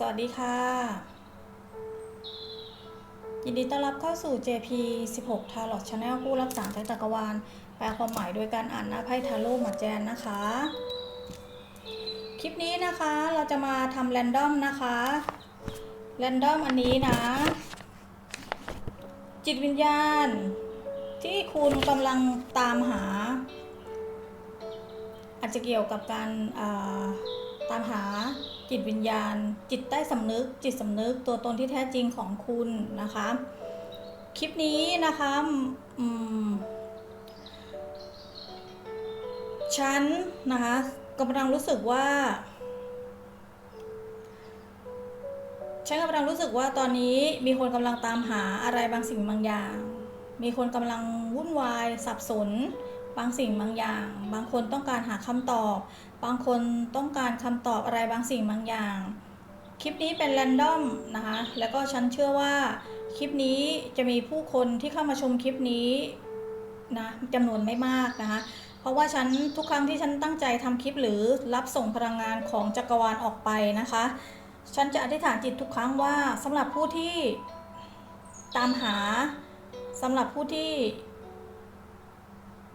สวัสดีค่ะ ยินดีต้อนรับเข้าสู่ JP 16 Tarot Channel ผู้รับสารจากจักรวาล แปลความหมายโดยการอ่านหน้าไพ่ทาโร่หมอแจนนะคะ คลิปนี้นะคะเราจะมาทำแรนดอมนะคะแรนดอมอันนี้นะ จิตวิญญาณ ที่คุณกำลังตามหา อาจจะเกี่ยวกับการตามหา จิตวิญญาณ จิตใต้สำนึก จิตสำนึกตัวตนที่แท้จริงของคุณนะคะ คลิปนี้นะคะฉันนะคะกำลังรู้สึกว่าฉันกำลังรู้สึกว่าตอนนี้มีคนกำลังตามหาอะไรบางสิ่งบางอย่าง มีคนกำลังวุ่นวายสับสน บางสิ่งบางอย่าง บางคนต้องการหาคำตอบ บางคนต้องการคำตอบอะไรบางสิ่งบางอย่าง คลิปนี้เป็นแรนดอมนะคะ แล้วก็ฉันเชื่อว่าคลิปนี้จะมีผู้คนที่เข้ามาชมคลิปนี้นะจำนวนไม่มากนะคะ เพราะว่าฉันทุกครั้งที่ฉันตั้งใจทำคลิปหรือรับส่งพลังงานของจักรวาลออกไปนะคะ ฉันจะอธิษฐานจิตทุกครั้งว่าสำหรับผู้ที่ตามหาสำหรับผู้ที่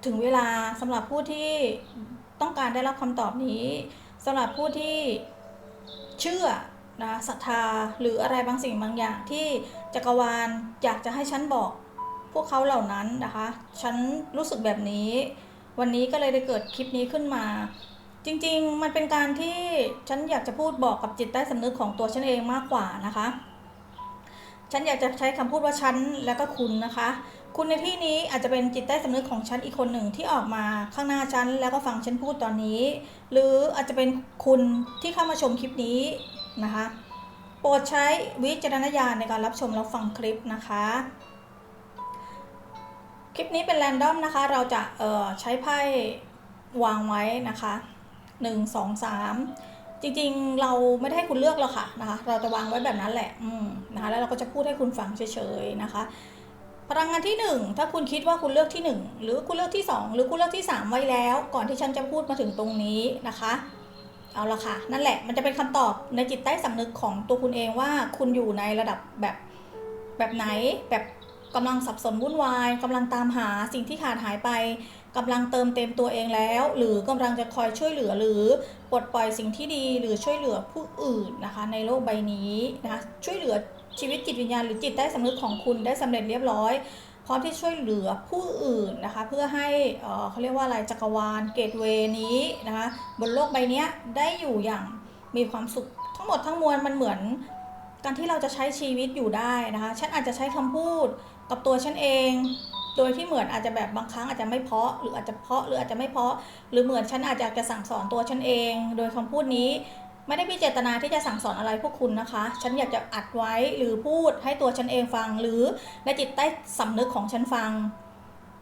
ถึงเวลาสำหรับผู้ที่ต้องการได้รับคำตอบนี้สำหรับผู้ที่เชื่อนะศรัทธาหรืออะไรบางสิ่งบางอย่างที่จักรวาลอยากจะให้ฉันบอก พวกเขาเหล่านั้นนะคะ ฉันรู้สึกแบบนี้ วันนี้ก็เลยได้เกิดคลิปนี้ขึ้นมา จริงๆ มันเป็นการที่ฉันอยากจะพูดบอกกับจิตใต้สำนึกของตัวฉันเองมากกว่านะคะ ฉันอยากจะใช้คำพูดว่าฉันแล้วก็คุณนะคะ คุณในที่นี้อาจจะเป็นจิตใต้สำนึกของฉันอีกคนหนึ่งที่ออกมาข้างหน้าฉันแล้วก็ฟังฉันพูดตอนนี้ หรืออาจจะเป็นคุณที่เข้ามาชมคลิปนี้นะคะ โปรดใช้วิจารณญาณในการรับชมและฟังคลิปนะคะ คลิปนี้เป็นแรนดอมนะคะ เราจะเอ่อใช้ไพ่วางไว้นะคะหนึ่งสองสามจริงๆ เราไม่ได้ให้คุณเลือกหรอกค่ะนะคะ เราจะวางไว้แบบนั้นแหละ อืมนะคะ แล้วเราก็จะพูดให้คุณฟังเฉยๆนะคะ พลังงานที่หนึ่งถ้าคุณคิดว่าคุณเลือกที่หนึ่งหรือคุณเลือกที่สองหรือคุณเลือกที่สามไว้แล้ว ก่อนที่ฉันจะพูดมาถึงตรงนี้นะคะ เอาละค่ะ นั่นแหละมันจะเป็นคำตอบในจิตใต้สำนึกของตัวคุณเองว่าคุณอยู่ในระดับแบบแบบไหน แบบกำลังสับสนวุ่นวายกำลังตามหาสิ่งที่ขาดหายไปกำลังเติมเต็มตัวเองแล้ว หรือกำลังจะคอยช่วยเหลือหรือปลดปล่อยสิ่งที่ดีหรือช่วยเหลือผู้อื่นนะคะ ในโลกใบนี้นะคะช่วยเหลือ ชีวิตจิตวิญญาณหรือจิตใต้สำนึกของคุณได้สำเร็จเรียบร้อย พร้อมที่ช่วยเหลือผู้อื่นนะคะ เพื่อให้เขาเรียกว่าอะไรจักรวาลเกตเวนี้นะคะบนโลกใบนี้ได้อยู่อย่างมีความสุขทั้งหมดทั้งมวลมันเหมือนการที่เราจะใช้ชีวิตอยู่ได้นะคะ ฉันอาจจะใช้คำพูดกับตัวฉันเอง โดยที่เหมือนอาจจะแบบบางครั้งอาจจะไม่เพาะ หรืออาจจะเพาะหรืออาจจะไม่เพาะ หรือเหมือนฉันอาจจะจะสั่งสอนตัวฉันเอง โดยคำพูดนี้ ไม่ได้มีเจตนาที่จะสั่งสอนอะไรพวกคุณนะคะ ฉันอยากจะอัดไว้หรือพูดให้ตัวฉันเองฟัง หรือในจิตใต้สำนึกของฉันฟัง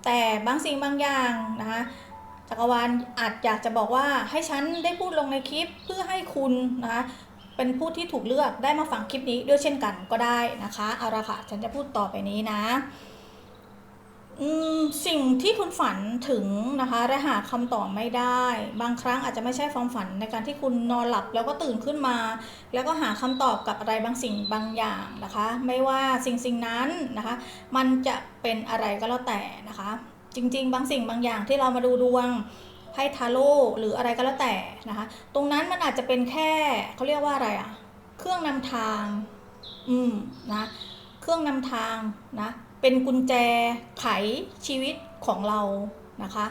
แต่บางสิ่งบางอย่างนะคะจักรวาลอาจอยากจะบอกว่าให้ฉันได้พูดลงในคลิปเพื่อให้คุณนะคะเป็นผู้ที่ถูกเลือกได้มาฟังคลิปนี้ด้วยเช่นกันก็ได้นะคะเอาละค่ะฉันจะพูดต่อไปนี้นะ สิ่งที่คุณฝันถึงนะคะและหาคำตอบไม่ได้ บางครั้งอาจจะไม่ใช่ความฝันในการที่คุณนอนหลับแล้วก็ตื่นขึ้นมา แล้วก็หาคำตอบกับอะไรบางสิ่งบางอย่างนะคะ ไม่ว่าสิ่งสิ่งนั้นนะคะ มันจะเป็นอะไรก็แล้วแต่นะคะ จริง ๆ บางสิ่งบางอย่างที่เรามาดูดวงไพ่ทาโร่หรืออะไรก็แล้วแต่นะคะ ตรงนั้นมันอาจจะเป็นแค่เขาเรียกว่าอะไรอะเครื่องนำทาง อืมนะ เครื่องนำทางนะ เป็นกุญแจไขชีวิตของเรานะคะ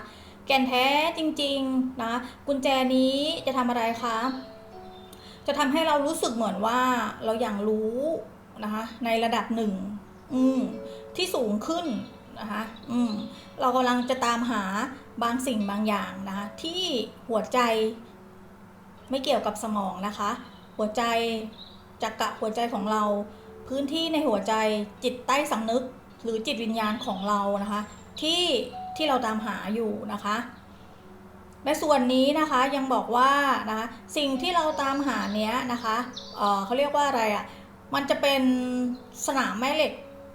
แก่นแท้จริงๆนะกุญแจนี้จะทำอะไรคะ จะทำให้เรารู้สึกเหมือนว่าเราอย่างรู้นะคะในระดับหนึ่งอืมที่สูงขึ้นนะคะอืมเรากำลังจะตามหาบางสิ่งบางอย่างนะคะที่หัวใจไม่เกี่ยวกับสมองนะคะ หัวใจจักระหัวใจของเรา พื้นที่ในหัวใจจิตใต้สำนึก หรือจิตวิญญาณของเรานะคะ ที่ที่เราตามหาอยู่นะคะในส่วนนี้นะคะยังบอกว่านะคะสิ่งที่เราตามหาเนี้ยนะคะเออเขาเรียกว่าอะไรอะ่ะมันจะเป็นสนามแม่เหล็ก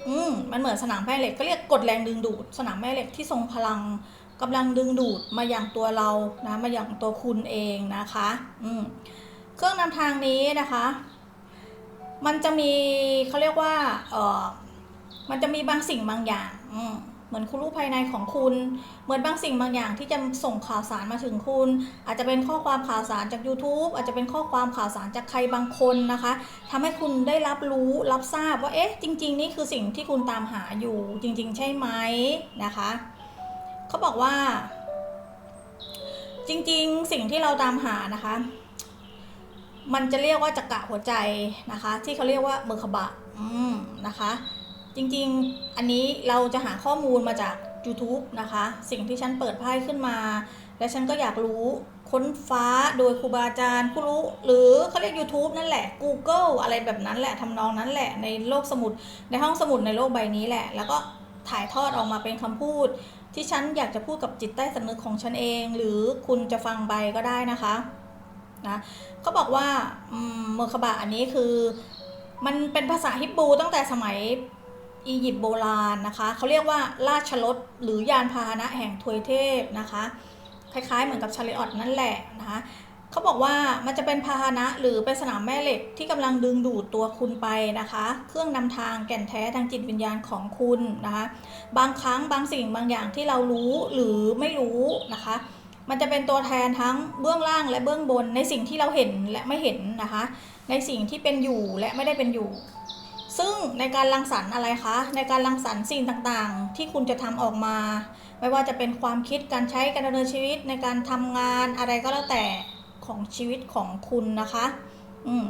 อืมมันเหมือนสนามแม่เหล็กก็เรียกกดแรงดึงดูด สนามแม่เหล็กที่ทรงพลังกำลังดึงดูดมาอย่างตัวเรานะมาอย่างตัวคุณเองนะคะอืมเครื่องนำทางนี้นะคะ มันจะมีเขาเรียกว่าเออ มันจะมีบางสิ่งบางอย่างเหมือนคุณรู้ภายในของคุณ เหมือนบางสิ่งบางอย่างที่จะส่งข่าวสารมาถึงคุณ อาจจะเป็นข้อความข่าวสารจาก YouTube อาจจะเป็นข้อความข่าวสารจากใครบางคนนะคะทำให้คุณได้รับรู้รับทราบว่าเอ๊ะจริง ๆ นี่คือสิ่งที่คุณตามหาอยู่จริง ๆ ใช่ไหมนะคะเขาบอกว่า จริง ๆ สิ่งที่เราตามหานะคะมันจะเรียกว่าจักระหัวใจนะคะ ที่เขาเรียกว่าเมอร์คบะ อืมนะคะ จริงๆ อันนี้เราจะหาข้อมูลมาจาก YouTube นะคะ สิ่งที่ฉันเปิดไพ่ขึ้นมา และฉันก็อยากรู้ค้นฟ้าโดยครูบาอาจารย์ผู้รู้ หรือเขาเรียก YouTube นั่นแหละ Google อะไรแบบนั้นแหละทำนองนั้นแหละในโลกสมุด ในห้องสมุดในโลกใบนี้แหละ แล้วก็ถ่ายทอดออกมาเป็นคำพูด ที่ฉันอยากจะพูดกับจิตใต้สำนึกของฉันเอง หรือคุณจะฟังไปก็ได้นะคะนะเขาบอกว่าเมอร์คบะอันนี้คือ มันเป็นภาษาฮิบรูตั้งแต่สมัย อียิปต์โบราณนะคะเขาเรียกว่าราชรถหรือยานพาหนะแห่งทวยเทพนะคะ คล้ายๆ เหมือนกับชาริออตนั่นแหละนะคะเขาบอกว่ามันจะเป็นพาหนะหรือเป็นสนามแม่เหล็กที่กำลังดึงดูดตัวคุณไปนะคะ เครื่องนำทางแก่นแท้ทางจิตวิญญาณของคุณนะคะ บางครั้งบางสิ่งบางอย่างที่เรารู้หรือไม่รู้นะคะ มันจะเป็นตัวแทนทั้งเบื้องล่างและเบื้องบนในสิ่งที่เราเห็นและไม่เห็นนะคะ ในสิ่งที่เป็นอยู่และไม่ได้เป็นอยู่ ซึ่งในการรังสรรค์อะไรคะ ในการรังสรรค์สิ่งต่างๆ ที่คุณจะทำออกมา ไม่ว่าจะเป็นความคิดการใช้การดำเนินชีวิตในการทำงานอะไรก็แล้วแต่ของชีวิตของคุณนะคะอืม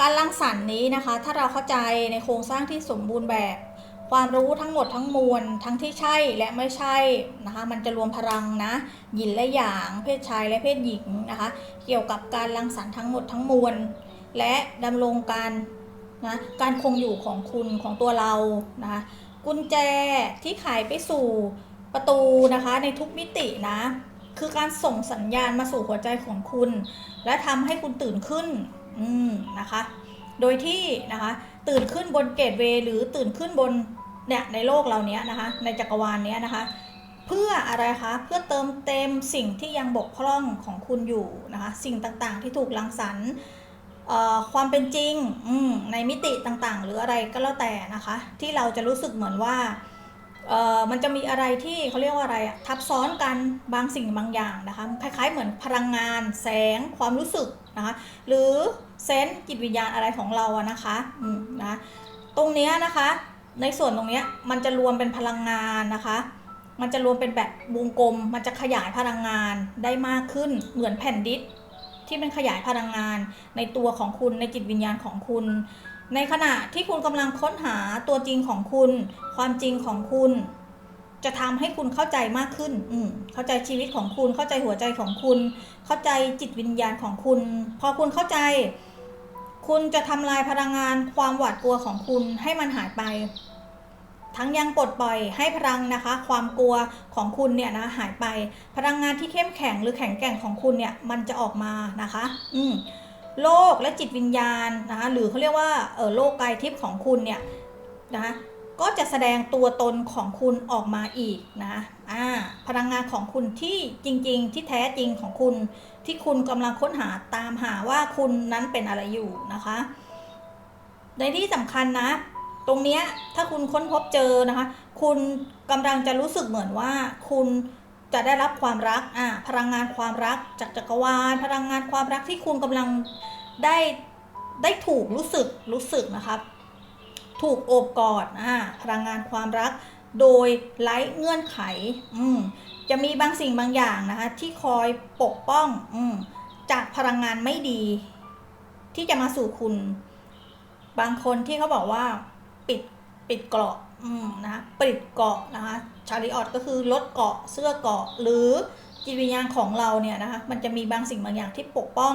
การรังสรรค์นี้นะคะ ถ้าเราเข้าใจในโครงสร้างที่สมบูรณ์แบบ ความรู้ทั้งหมดทั้งมวลทั้งที่ใช่และไม่ใช่นะคะ มันจะรวมพลังนะหยินและหยาง เพศชายและเพศหญิงนะคะ เกี่ยวกับการรังสรรค์ทั้งหมดทั้งมวลและดำรงการ นะการคงอยู่ของคุณของตัวเรานะกุญแจที่ไขไปสู่ประตูนะคะในทุกมิตินะ คือการส่งสัญญาณมาสู่หัวใจของคุณ และทำให้คุณตื่นขึ้นอืมนะคะ โดยที่นะคะตื่นขึ้นบนเกตเวย์หรือตื่นขึ้นบนเนี่ยในโลกเราเนี้ยนะคะ ในจักรวาลเนี้ยนะคะ เพื่ออะไรคะเพื่อเติมเต็มสิ่งที่ยังบกพร่องของคุณอยู่นะคะ สิ่งต่างๆที่ถูกลังสรรค์ ความเป็นจริงในมิติต่างๆ หรืออะไรก็แล้วแต่นะคะ ที่เราจะรู้สึกเหมือนว่ามันจะมีอะไรที่เขาเรียกว่าอะไรอะทับซ้อนกันบางสิ่งบางอย่างนะคะคล้ายๆเหมือนพลังงาน แสงความรู้สึกนะคะหรือเซนส์จิตวิญญาณอะไรของเราอะนะคะนะตรงนี้นะคะในส่วนตรงนี้มันจะรวมเป็นพลังงานนะคะ มันจะรวมเป็นแบบวงกลม มันจะขยายพลังงานได้มากขึ้นเหมือนแผ่นดิส ที่มันขยายพลังงานในตัวของคุณในจิตวิญญาณของคุณ ในขณะที่คุณกำลังค้นหาตัวจริงของคุณ ความจริงของคุณ จะทำให้คุณเข้าใจมากขึ้น อืเข้าใจชีวิตของคุณ เข้าใจหัวใจของคุณ เข้าใจจิตวิญญาณของคุณ พอคุณเข้าใจ คุณจะทำลายพลังงานความหวาดกลัวของคุณให้มันหายไป ทั้งยังปลดปล่อยให้พลังนะคะ ความกลัวของคุณเนี่ยนะหายไปพลังงานที่เข้มแข็งหรือแข็งแกร่งของคุณเนี่ยมันจะออกมานะคะ อืมโลกและจิตวิญญาณนะคะหรือเขาเรียกว่าเออโลกกายทิพย์ของคุณเนี่ยนะคะก็จะแสดงตัวตนของคุณออกมาอีกนะอ่าพลังงานของคุณที่จริง ๆ ที่แท้จริงของคุณ ที่คุณกำลังค้นหาตามหาว่าคุณนั้นเป็นอะไรอยู่นะคะ ในที่สำคัญนะ ตรงเนี้ยถ้าคุณค้นพบเจอนะคะ คุณกำลังจะรู้สึกเหมือนว่าคุณจะได้รับความรักอ่าพลังงานความรักจากจักรวาล พลังงานความรักที่คุณกำลังได้ได้ถูกรู้สึกรู้สึกนะครับถูกโอบกอดอ่าพลังงานความรัก โดยไร้เงื่อนไขอืมจะมีบางสิ่งบางอย่างนะคะ ที่คอยปกป้องอืมจากพลังงานไม่ดี ที่จะมาสู่คุณ บางคนที่เขาบอกว่า ปิดปิดเกราะอืมนะคะปิดเกราะนะคะชาริออตก็คือลดเกราะเสื้อเกราะ หรือจิตวิญญาณของเราเนี่ยนะคะมันจะมีบางสิ่งบางอย่างที่ปกป้อง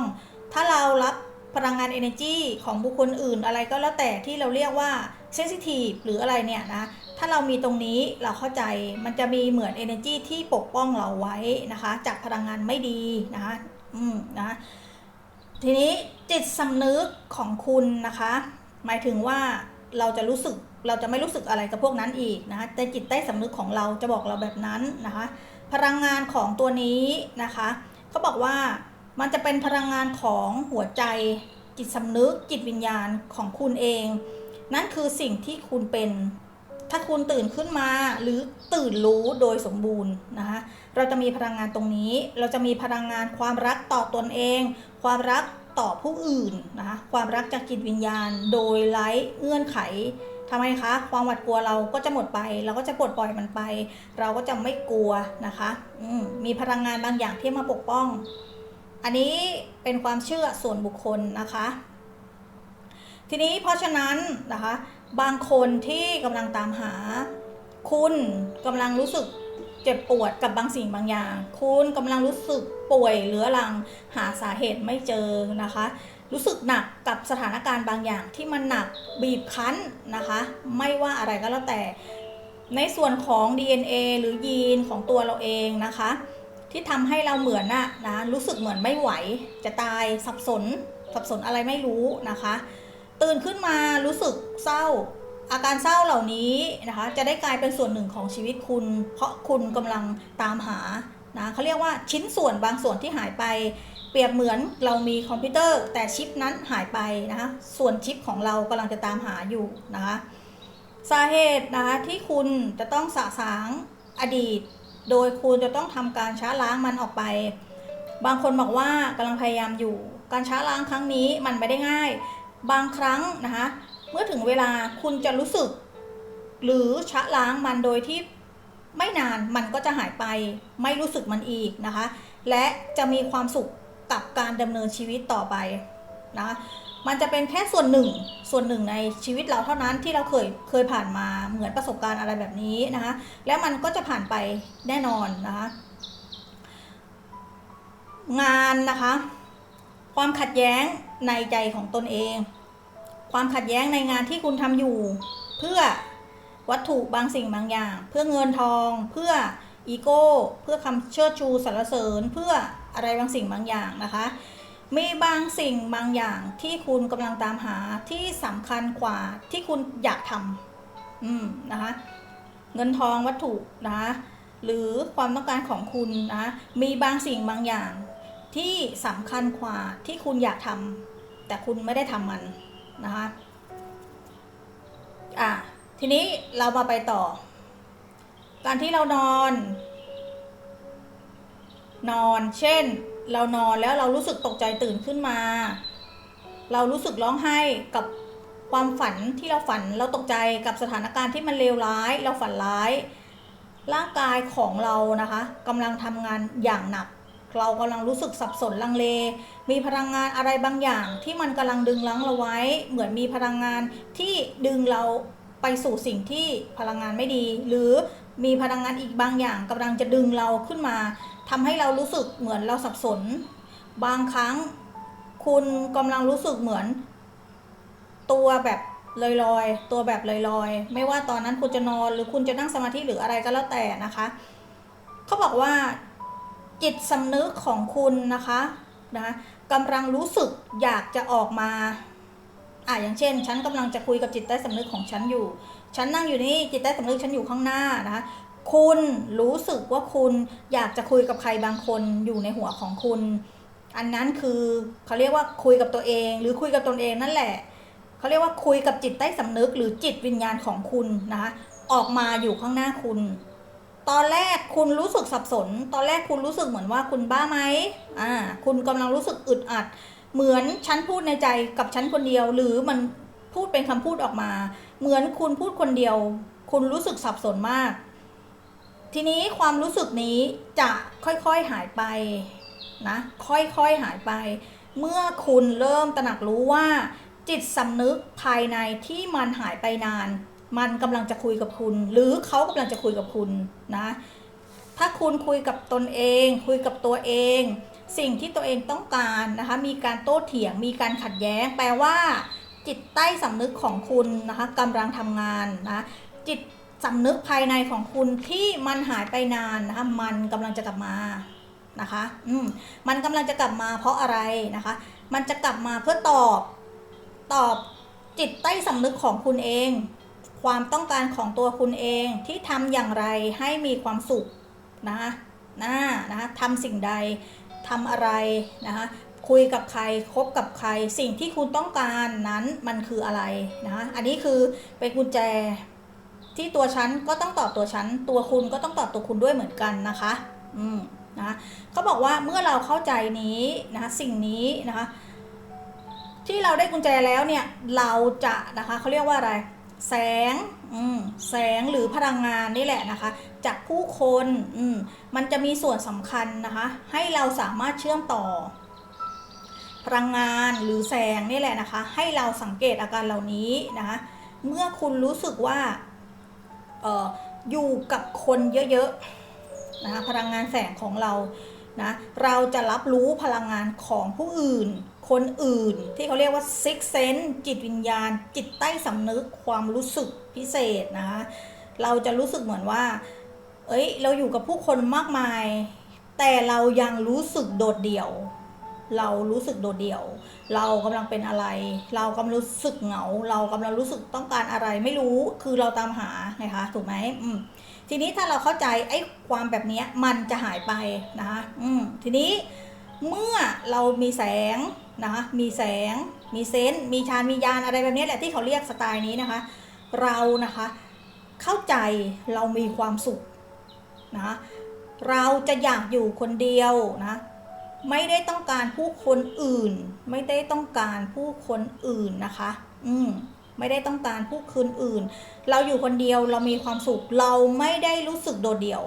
ถ้าเรารับพลังงาน energy ของบุคคลอื่นอะไรก็แล้วแต่ที่เราเรียกว่า sensitive หรืออะไรเนี่ยนะ ถ้าเรามีตรงนี้เราเข้าใจมันจะมีเหมือน energy ที่ปกป้องเราไว้นะคะ จากพลังงานไม่ดีนะคะอืมนะทีนี้จิตสำนึกของคุณนะคะ หมายถึงว่า เราจะรู้สึกเราจะไม่รู้สึกอะไรกับพวกนั้นอีกนะคะแต่จิตใต้สำนึกของเราจะบอกเราแบบนั้นนะคะ พลังงานของตัวนี้นะคะเขาบอกว่ามันจะเป็นพลังงานของหัวใจจิตสำนึกจิตวิญญาณของคุณเอง นั่นคือสิ่งที่คุณเป็น ถ้าคุณตื่นขึ้นมาหรือตื่นรู้โดยสมบูรณ์นะคะเราจะมีพลังงานตรงนี้ เราจะมีพลังงานความรักต่อตนเอง ความรัก ต่อผู้อื่นนะคะความรักจากจิตวิญญาณ โดยไร้เงื่อนไขทำไมคะ ความหวาดกลัวเราก็จะหมดไป เราก็จะปลดปล่อยมันไป เราก็จะไม่กลัวนะคะมมีพลังงานบางอย่างที่มาปกป้อง อันนี้เป็นความเชื่อส่วนบุคคลนะคะ ทีนี้เพราะฉะนั้นนะคะ บางคนที่กำลังตามหา คุณกำลังรู้สึก เจ็บปวดกับบางสิ่งบางอย่าง คุณกำลังรู้สึกป่วยเรื้อรังหาสาเหตุไม่เจอนะคะ รู้สึกหนักกับสถานการณ์บางอย่างที่มันหนักบีบคั้นนะคะ ไม่ว่าอะไรก็แล้วแต่ ในส่วนของ DNA หรือยีนของตัวเราเองนะคะ ที่ทำให้เราเหมือนน่ะนะรู้สึกเหมือนไม่ไหว จะตายสับสนสับสนอะไรไม่รู้นะคะ ตื่นขึ้นมารู้สึกเศร้า อาการเศร้าเหล่านี้นะคะจะได้กลายเป็นส่วนหนึ่งของชีวิตคุณ เพราะคุณกำลังตามหานะเขาเรียกว่าชิ้นส่วนบางส่วนที่หายไป เปรียบเหมือนเรามีคอมพิวเตอร์ แต่ชิปนั้นหายไปนะคะส่วนชิปของเรากำลังจะตามหาอยู่นะคะสาเหตุนะคะที่คุณจะต้องสะสางอดีต โดยคุณจะต้องทำการช้าล้างมันออกไป บางคนบอกว่ากำลังพยายามอยู่ การช้าล้างครั้งนี้มันไม่ได้ง่าย บางครั้งนะคะ มื่อถึงเวลาคุณจะรู้สึก หรือชะล้างมันโดยที่ไม่นานมันก็จะหายไป ไม่รู้สึกมันอีกนะคะ และจะมีความสุขกับการดำเนินชีวิตต่อไปนะคะมันจะเป็นแค่ส่วนหนึ่ง ส่วนหนึ่งในชีวิตเราเท่านั้นที่เราเคยเคยผ่านมาเหมือนประสบการณ์อะไรแบบนี้นะคะ แล้วมันก็จะผ่านไปแน่นอนนะคะ งานนะคะ ความขัดแย้งในใจของตนเอง ความขัดแย้งในงานที่คุณทำอยู่ เพื่อวัตถุบางสิ่งบางอย่าง เพื่อเงินทอง เพื่ออีโก้ เพื่อคำเชิดชูสรรเสริญ เพื่ออะไรบางสิ่งบางอย่างนะคะ มีบางสิ่งบางอย่างที่คุณกำลังตามหาที่สำคัญกว่าที่คุณอยากทำอืมนะคะเงินทองวัตถุนะคะหรือความต้องการของคุณนะมีบางสิ่งบางอย่างที่สำคัญกว่าที่คุณอยากทำแต่คุณไม่ได้ทำมัน นะคะอะทีนี้เรามาไปต่อ การที่เรานอน นอนเช่น เรานอนแล้วเรารู้สึกตกใจตื่นขึ้นมา เรารู้สึกร้องไห้กับความฝันที่เราฝันเราตกใจกับสถานการณ์ที่มันเลวร้าย เราฝันร้าย ร่างกายของเรานะคะกำลังทำงานอย่างหนัก เรากำลังรู้สึกสับสนลังเล มีพลังงานอะไรบางอย่างที่มันกำลังดึงลังเราไว้ เหมือนมีพลังงานที่ดึงเราไปสู่สิ่งที่พลังงานไม่ดี หรือมีพลังงานอีกบางอย่างกำลังจะดึงเราขึ้นมาทำให้เรารู้สึกเหมือนเราสับสน บางครั้งคุณกำลังรู้สึกเหมือน ตัวแบบลอยๆ ตัวแบบลอยๆ ไม่ว่าตอนนั้นคุณจะนอนหรือคุณจะนั่งสมาธิหรืออะไรก็แล้วแต่นะคะ เขาบอกว่า จิตสำนึกของคุณนะคะนะกำลังรู้สึกอยากจะออกมาอะอย่างเช่น ฉันกำลังจะคุยกับจิตใต้สำนึกของฉันอยู่ ฉันนั่งอยู่นี่จิตใต้สำนึกฉันอยู่ข้างหน้านะคะคุณรู้สึกว่าคุณอยากจะคุยกับใครบางคนอยู่ในหัวของคุณ อันนั้นคือเขาเรียกว่าคุยกับตัวเอง หรือคุยกับตนเองนั่นแหละเขาเรียกว่าคุยกับจิตใต้สำนึกหรือจิตวิญญาณของคุณนะคะออกมาอยู่ข้างหน้าคุณ ตอนแรกคุณรู้สึกสับสน ตอนแรกคุณรู้สึกเหมือนว่าคุณบ้าไหมอ่า คุณกำลังรู้สึกอึดอัด เหมือนฉันพูดในใจกับฉันคนเดียว หรือมันพูดเป็นคำพูดออกมา เหมือนคุณพูดคนเดียว คุณรู้สึกสับสนมาก ทีนี้ความรู้สึกนี้จะค่อยๆหายไปนะ ค่อยๆหายไป เมื่อคุณเริ่มตระหนักรู้ว่า จิตสำนึกภายในที่มันหายไปนาน มันกำลังจะคุยกับคุณ หรือเขากำลังจะคุยกับคุณนะ ถ้าคุณคุยกับตนเอง คุยกับตัวเอง สิ่งที่ตัวเองต้องการนะคะ มีการโต้เถียง มีการขัดแย้ง แปลว่า จิตใต้สำนึกของคุณนะคะกำลังทำงานนะจิตสำนึกภายในของคุณที่มันหายไปนานนะคะมันกำลังจะกลับมานะคะ อืมมันกำลังจะกลับมาเพราะอะไรนะคะ มันจะกลับมาเพื่อตอบตอบจิตใต้สำนึกของคุณเอง ความต้องการของตัวคุณเองที่ทำอย่างไรให้มีความสุขนะคะนะนะคะทำสิ่งใดทำอะไรนะคะคุยกับใครคบกับใคร สิ่งที่คุณต้องการนั้นมันคืออะไรนะคะอันนี้คือเป็นกุญแจที่ตัวฉันก็ต้องตอบตัวฉัน ตัวคุณก็ต้องตอบตัวคุณด้วยเหมือนกันนะคะ อืมนะเขาบอกว่าเมื่อเราเข้าใจนี้นะคะสิ่งนี้นะคะที่เราได้กุญแจแล้วเนี่ยเราจะนะคะเขาเรียกว่าอะไร แสงแสงหรือพลังงานนี่แหละนะคะ จากผู้คนมมันจะมีส่วนสำคัญนะคะ ให้เราสามารถเชื่อมต่อ พลังงานหรือแสงนี่แหละนะคะ ให้เราสังเกตอาการเหล่านี้นะคะเมื่อคุณรู้สึกว่าเอออยู่กับคนเยอะๆนะคะพลังงานแสงของเรานะเราจะรับรู้พลังงานของผู้อื่น คนอื่นที่เขาเรียกว่า six sense จิตวิญญาณ จิตใต้สำนึกความรู้สึกพิเศษนะคะเราจะรู้สึกเหมือนว่า เอ้ย เราอยู่กับผู้คนมากมาย แต่เรายังรู้สึกโดดเดี่ยว เรารู้สึกโดดเดี่ยว เรากำลังเป็นอะไร เรากำลังรู้สึกเหงา เรากำลังรู้สึกต้องการอะไรไม่รู้ คือเราตามหาไงคะ ถูกไหมอืมทีนี้ถ้าเราเข้าใจไอ้ความแบบนี้มันจะหายไปนะคะอืมทีนี้ เมื่อเรามีแสงนะคะมีแสง มีเซนส์มีฌานมียานอะไรแบบนี้แหละที่เขาเรียกสไตล์นี้นะคะ เรานะคะเข้าใจเรามีความสุขนะคะเราจะอยากอยู่คนเดียวนะไม่ได้ต้องการผู้คนอื่น ไม่ได้ต้องการผู้คนอื่นนะคะ อืมไม่ได้ต้องการผู้คนอื่น เราอยู่คนเดียวเรามีความสุข เราไม่ได้รู้สึกโดดเดี่ยว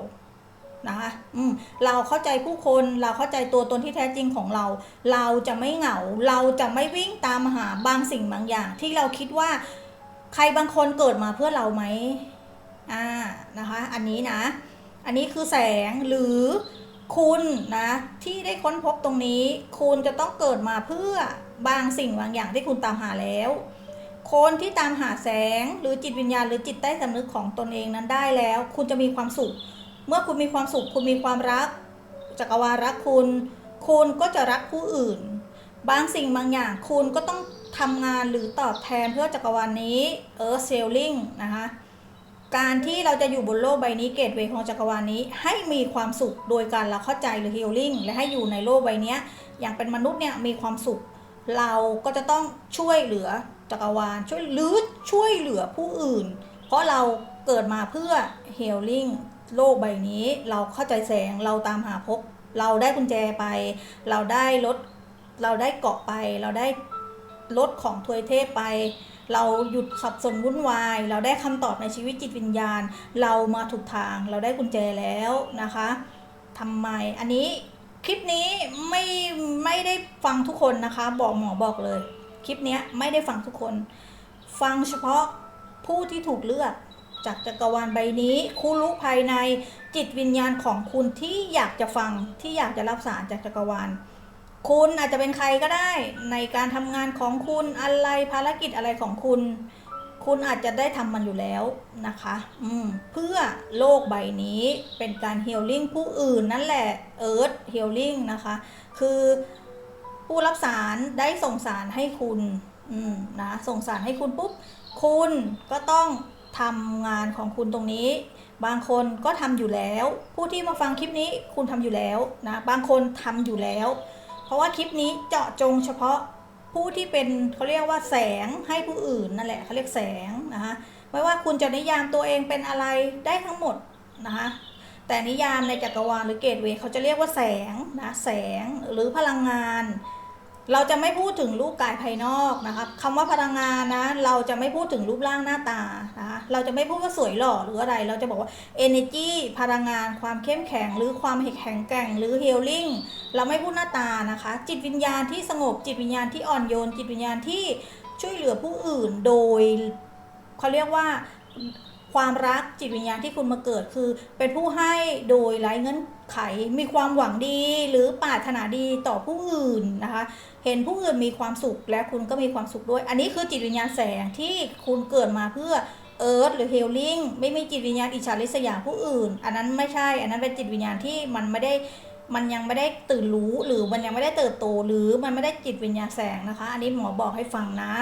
นะคะอืมเราเข้าใจผู้คนเราเข้าใจตัวตนที่แท้จริงของเรา เราจะไม่เหงา เราจะไม่วิ่งตามหาบางสิ่งบางอย่าง ที่เราคิดว่าใครบางคนเกิดมาเพื่อเราไหมอ่านะคะอันนี้นะ อันนี้คือแสงหรือคุณนะที่ได้ค้นพบตรงนี้ คุณจะต้องเกิดมาเพื่อบางสิ่งบางอย่างที่คุณตามหาแล้วคนที่ตามหาแสงหรือจิตวิญญาณหรือจิตใต้สำนึกของตนเองนั้นได้แล้ว คุณจะมีความสุข เมื่อคุณมีความสุขคุณมีความรัก จักรวาลรักคุณ คุณก็จะรักผู้อื่น บางสิ่งบางอย่างคุณก็ต้องทำงานหรือตอบแทนเพื่อจักรวาลนี้เออเซลลิงนะคะการที่เราจะอยู่บนโลกใบนี้เกตเวย์ของจักรวาลนี้ ให้มีความสุขโดยการเราเข้าใจหรือฮีลลิ่งและให้อยู่ในโลกใบนี้อย่างเป็นมนุษย์เนี่ยมีความสุข เราก็จะต้องช่วยเหลือจักรวาลช่วยหรือช่วยเหลือผู้อื่น เพราะเราเกิดมาเพื่อฮีลลิ่ง โลกใบนี้เราเข้าใจแสงเราตามหาพบ เราได้กุญแจไป เราได้รถเราได้เกาะไป เราได้รถของทวยเทพไป เราหยุดสับสนวุ่นวาย เราได้คำตอบในชีวิตจิตวิญญาณ เรามาถูกทางเราได้กุญแจแล้วนะคะทำไมอันนี้คลิปนี้ไม่ไม่ได้ฟังทุกคนนะคะ บอกหมอบอกเลย คลิปเนี้ยไม่ได้ฟังทุกคน ฟังเฉพาะผู้ที่ถูกเลือก จากจักรวาลใบนี้คู่รู้ภายในจิตวิญญาณของคุณที่อยากจะฟังที่อยากจะรับสารจากจักรวาล คุณอาจจะเป็นใครก็ได้ ในการทำงานของคุณอะไรภารกิจอะไรของคุณ คุณอาจจะได้ทำมันอยู่แล้วนะคะ อืมเพื่อโลกใบนี้เป็นการเฮลลิ่งผู้อื่นนั่นแหละเอิร์ธเฮลลิ่งนะคะ คือผู้รับสารได้ส่งสารให้คุณ อืมนะส่งสารให้คุณปุ๊บคุณก็ต้อง ทำงานของคุณตรงนี้ บางคนก็ทำอยู่แล้ว ผู้ที่มาฟังคลิปนี้คุณทำอยู่แล้วนะ บางคนทำอยู่แล้ว เพราะว่าคลิปนี้เจาะจงเฉพาะผู้ที่เป็นเขาเรียกว่าแสงให้ผู้อื่นนั่นแหละเขาเรียกแสงนะคะไม่ว่าคุณจะนิยามตัวเองเป็นอะไรได้ทั้งหมดนะคะแต่นิยามในจักรวาลหรือเกตเวย์เขาจะเรียกว่าแสงนะแสงหรือพลังงาน เราจะไม่พูดถึงรูปกายภายนอกนะคะคำว่าพลังงานนะ เราจะไม่พูดถึงรูปร่างหน้าตานะคะเราจะไม่พูดว่าสวยหล่อหรืออะไร เราจะบอกว่า energy พลังงาน ความเข้มแข็ง หรือความแข็งแกร่ง หรือ healing เราไม่พูดหน้าตานะคะ จิตวิญญาณที่สงบ จิตวิญญาณที่อ่อนโยน จิตวิญญาณที่ช่วยเหลือผู้อื่นโดยเขาเรียกว่า ความรักจิตวิญญาณที่คุณมาเกิดคือ เป็นผู้ให้โดยไร้เงื่อนไข มีความหวังดีหรือปรารถนาดีต่อผู้อื่นนะคะ เห็นผู้อื่นมีความสุขและคุณก็มีความสุขด้วย อันนี้คือจิตวิญญาณแสงที่คุณเกิดมาเพื่อเอิร์ธหรือเฮลลิ่งไม่มีจิตวิญญาณอิจฉาริษยาผู้อื่น อันนั้นไม่ใช่ อันนั้นเป็นจิตวิญญาณที่มันไม่ได้มันยังไม่ได้ตื่นรู้หรือมันยังไม่ได้เติบโตหรือมันไม่ได้จิตวิญญาณแสงนะคะ อันนี้หมอบอกให้ฟังนะ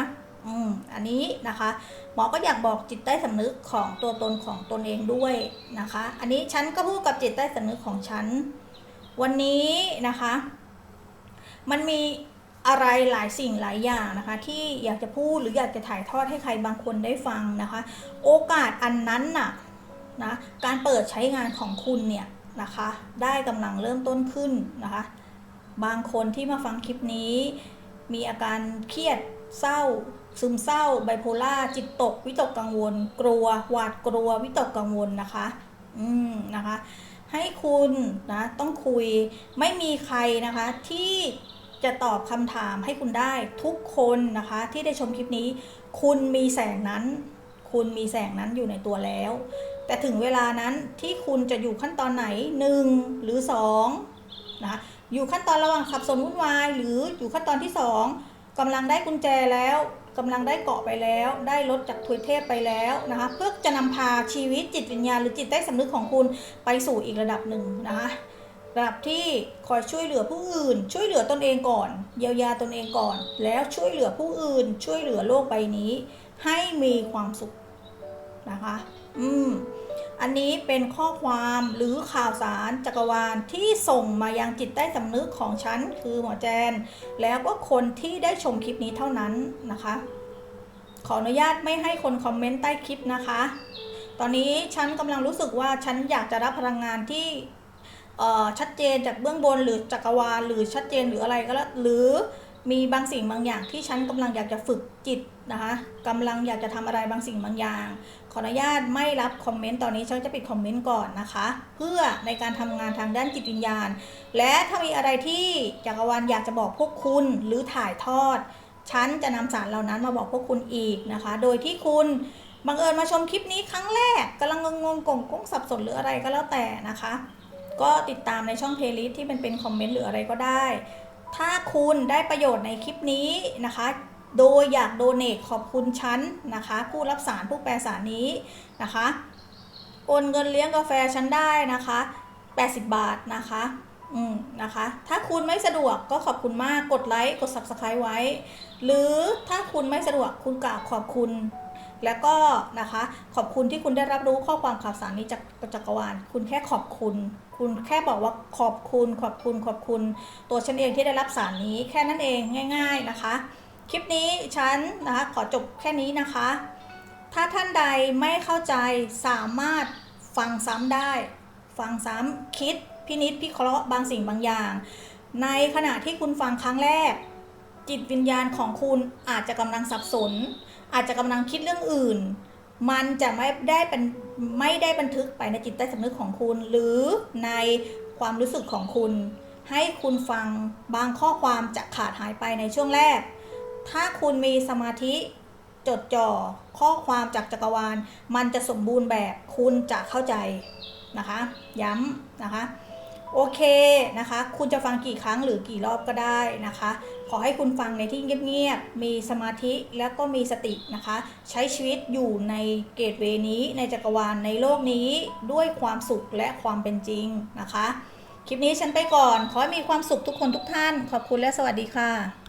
อืมอันนี้นะคะ หมอก็อยากบอกจิตใต้สำนึกของตัวตนของตนเองด้วยนะคะ อันนี้ฉันก็พูดกับจิตใต้สำนึกของฉัน วันนี้นะคะ มันมีอะไรหลายสิ่งหลายอย่างนะคะ ที่อยากจะพูดหรืออยากจะถ่ายทอดให้ใครบางคนได้ฟังนะคะ โอกาสอันนั้นน่ะนะการเปิดใช้งานของคุณเนี่ยนะคะ ได้กำลังเริ่มต้นขึ้นนะคะ บางคนที่มาฟังคลิปนี้ มีอาการเครียดเศร้า ซึมเศร้าไบโพล่าจิตตก วิตกกังวล กลัว หวาดกลัว วิตกกังวลนะคะ อืมนะคะ ให้คุณนะต้องคุยไม่มีใครนะคะที่จะตอบคำถามให้คุณได้ทุกคนนะคะ ที่ได้ชมคลิปนี้ คุณมีแสงนั้น คุณมีแสงนั้นอยู่ในตัวแล้ว แต่ถึงเวลานั้นที่คุณจะอยู่ขั้นตอนไหนหนึ่งหรือสองนะคะอยู่ขั้นตอนระหว่างสับสนวุ่นวาย หรืออยู่ขั้นตอนที่สองกำลังได้กุญแจแล้ว กำลังได้เกาะไปแล้ว ได้ลดจากทวยเทพไปแล้วนะคะเพื่อจะนำพาชีวิตจิตวิญญาณหรือจิตใต้สำนึกของคุณไปสู่อีกระดับหนึ่งนะคะระดับที่คอยช่วยเหลือผู้อื่น ช่วยเหลือตนเองก่อน เยียวยาตนเองก่อน แล้วช่วยเหลือผู้อื่น ช่วยเหลือโลกใบนี้ ให้มีความสุขนะคะ อืม อันนี้เป็นข้อความหรือข่าวสารจักรวาลที่ส่งมายังจิตใต้สำนึกของฉันคือหมอแจน แล้วก็คนที่ได้ชมคลิปนี้เท่านั้นนะคะ ขออนุญาตไม่ให้คนคอมเมนต์ใต้คลิปนะคะ ตอนนี้ฉันกำลังรู้สึกว่าฉันอยากจะรับพลังงานที่ชัดเจนจากเบื้องบนหรือจักรวาลหรือชัดเจนหรืออะไรก็แล้วหรือ มีบางสิ่งบางอย่างที่ฉันกำลังอยากจะฝึกจิตนะคะกำลังอยากจะทำอะไรบางสิ่งบางอย่าง ขออนุญาตไม่รับคอมเมนต์ตอนนี้ฉันจะปิดคอมเมนต์ก่อนนะคะ เพื่อในการทำงานทางด้านจิตวิญญาณ และถ้ามีอะไรที่จักรวาลอยากจะบอกพวกคุณหรือถ่ายทอด ฉันจะนำสารเหล่านั้นมาบอกพวกคุณอีกนะคะ โดยที่คุณบังเอิญมาชมคลิปนี้ครั้งแรกกำลังงงๆกงกงสับสนหรืออะไรก็แล้วแต่นะคะ ก็ติดตามในช่องเพลย์ลิสต์ที่เป็นเป็นคอมเมนต์หรืออะไรก็ได้ ถ้าคุณได้ประโยชน์ในคลิปนี้นะคะ โดยอยากโดเนทขอบคุณฉันนะคะ ผู้รับสารผู้แปลสารนี้นะคะ โอนเงินเลี้ยงกาแฟฉันได้นะคะ 80 บาทนะคะอืมนะคะ ถ้าคุณไม่สะดวกก็ขอบคุณมาก กดไลค์ กด subscribe ไว้ หรือถ้าคุณไม่สะดวกคุณกล่าวขอบคุณ แล้วก็นะคะ ขอบคุณที่คุณได้รับรู้ข้อความข่าวสารนี้จากจักรวาล คุณแค่ขอบคุณ คุณแค่บอกว่าขอบคุณขอบคุณขอบคุณ ตัวฉันเองที่ได้รับสารนี้แค่นั้นเองง่าย ๆนะคะ คลิปนี้ฉันนะคะขอจบแค่นี้นะคะ ถ้าท่านใดไม่เข้าใจสามารถฟังซ้ำได้ ฟังซ้ำคิดพินิษพิเคราะห์บางสิ่งบางอย่าง ในขณะที่คุณฟังครั้งแรก จิตวิญญาณของคุณอาจจะกำลังสับสน อาจจะกำลังคิดเรื่องอื่น มันจะไม่ได้เป็นไม่ได้บันทึกไปในจิตใต้สำนึกของคุณ หรือในความรู้สึกของคุณ ให้คุณฟังบางข้อความจะขาดหายไปในช่วงแรก ถ้าคุณมีสมาธิจดจ่อข้อความจากจักรวาล มันจะสมบูรณ์แบบคุณจะเข้าใจนะคะ ย้ำนะคะ โอเคนะคะ คุณจะฟังกี่ครั้งหรือกี่รอบก็ได้นะคะ ขอให้คุณฟังในที่เงียบๆ มีสมาธิแล้วก็มีสตินะคะ ใช้ชีวิตอยู่ในเกตเวย์นี้ ในจักรวาลในโลกนี้ด้วยความสุขและความเป็นจริงนะคะ คลิปนี้ฉันไปก่อน ขอให้มีความสุขทุกคนทุกท่าน ขอบคุณและสวัสดีค่ะ